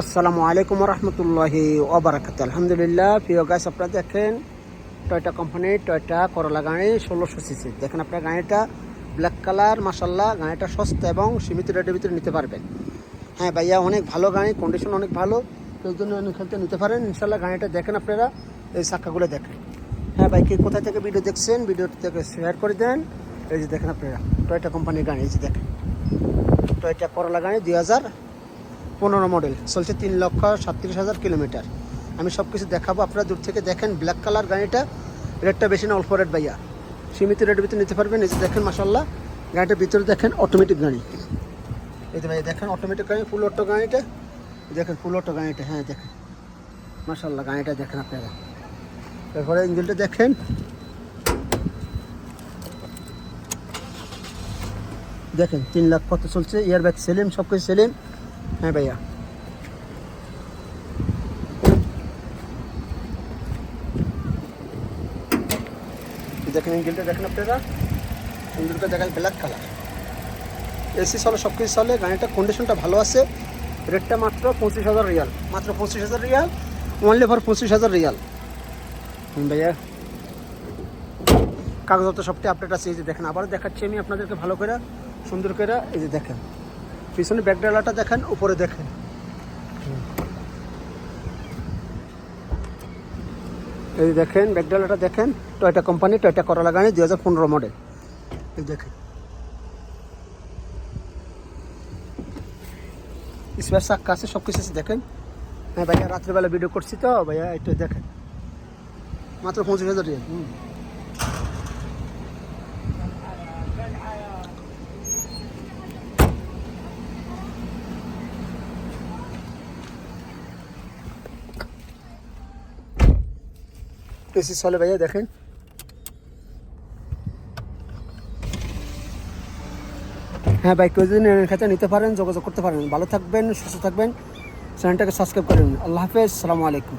আসসালামু আলাইকুম রহমতুল্লাহি ওবরাকাত আলহামদুলিল্লাহ, প্রিয় গাছ আপনারা দেখেন টয়টা কোম্পানির টয়টা করলা গাড়ি ষোলোশো সিসি দেখেন আপনার গাড়িটা ব্ল্যাক কালার মাসাল্লাহ গাড়িটা সস্তা এবং সীমিত রেটের ভিতরে নিতে পারবেন। হ্যাঁ ভাইয়া, অনেক ভালো গাড়ি কন্ডিশন অনেক ভালো কেউ জন্য খেলতে নিতে পারেন। ইনশাল্লাহ গাড়িটা দেখেন আপনারা, এই চাক্কাগুলো দেখেন। হ্যাঁ ভাই, কে কোথা থেকে ভিডিও দেখছেন ভিডিওটি থেকে শেয়ার করে দেন। এই যে দেখেন আপনারা টয়টা কোম্পানির গাড়ি, এই যে দেখেন। টয়টা করলা গাড়ি, দুই হাজার পনেরো মডেল, চলছে তিন লক্ষ সাতত্রিশ হাজার কিলোমিটার। আমি সব কিছু দেখাবো, আপনারা দূর থেকে দেখেন ব্ল্যাক কালার গাড়িটা। রেটটা বেশি না, অল্প রেট ভাইয়া। সীমিত রেটের ভিতরে নিতে পারবেন, এই যে দেখেন মাসাল্লাহ গাড়িটার ভিতরে দেখেন অটোমেটিক গাড়ি। এই যে ভাই দেখেন অটোমেটিক গাড়ি ফুল অটো গাড়িটা। দেখেন ফুল অটো গাড়িটা হ্যাঁ দেখেন। মাসাল্লাহ গাড়িটা দেখেন আপনারা। তারপরে ইঞ্জিনটা দেখেন। দেখেন, তিন লাখ কত চলছে ইয়ার ব্যাগ সেলিম সব কিছু সেলিম হ্যাঁ ভাইয়া। দেখেন ইঞ্জিনটা দেখেন আপনারা? ইঞ্জিনটা দেখেন ব্ল্যাক কালার এসি চলে সব কিছু চলে, গাড়িটার কন্ডিশনটা ভালো আছে। রেটটা মাত্র পঁচিশ হাজার রিয়াল। মাত্র পঁচিশ হাজার রিয়াল ওনলি ফর পঁচিশ হাজার রিয়াল। ভাইয়া। কাগজপত্র সবটি আপডেট আছে, এই যে দেখেন আবার দেখাচ্ছি আমি আপনাদেরকে ভালো করে, সুন্দর করে, এই যে দেখেন। পিছনে ব্যাকডালাটা দেখেন, উপরে দেখেন। এই দেখেন ব্যাকডালাটা দেখেন, টয়টা কোম্পানি, টয়টা করলা গাড়ি, দুই হাজার পনেরো মডেল এই দেখেন। স্পেয়ার চাক্কা আছে সব কিছু আছে, দেখেন। হ্যাঁ ভাইয়া, রাত্রিবেলা ভিডিও করছি তো, ভাইয়া, একটু দেখেন। মাত্র পঁচিশ হাজার হুম। এসি চলে ভাইয়া, দেখেন। হ্যাঁ ভাই, কেউ যদি খাতে নিতে পারেন, যোগাযোগ করতে পারেন। ভালো থাকবেন, সুস্থ থাকবেন। চ্যানেলটাকে সাবস্ক্রাইব করেন। আল্লাহ হাফেজ, সালামু আলাইকুম।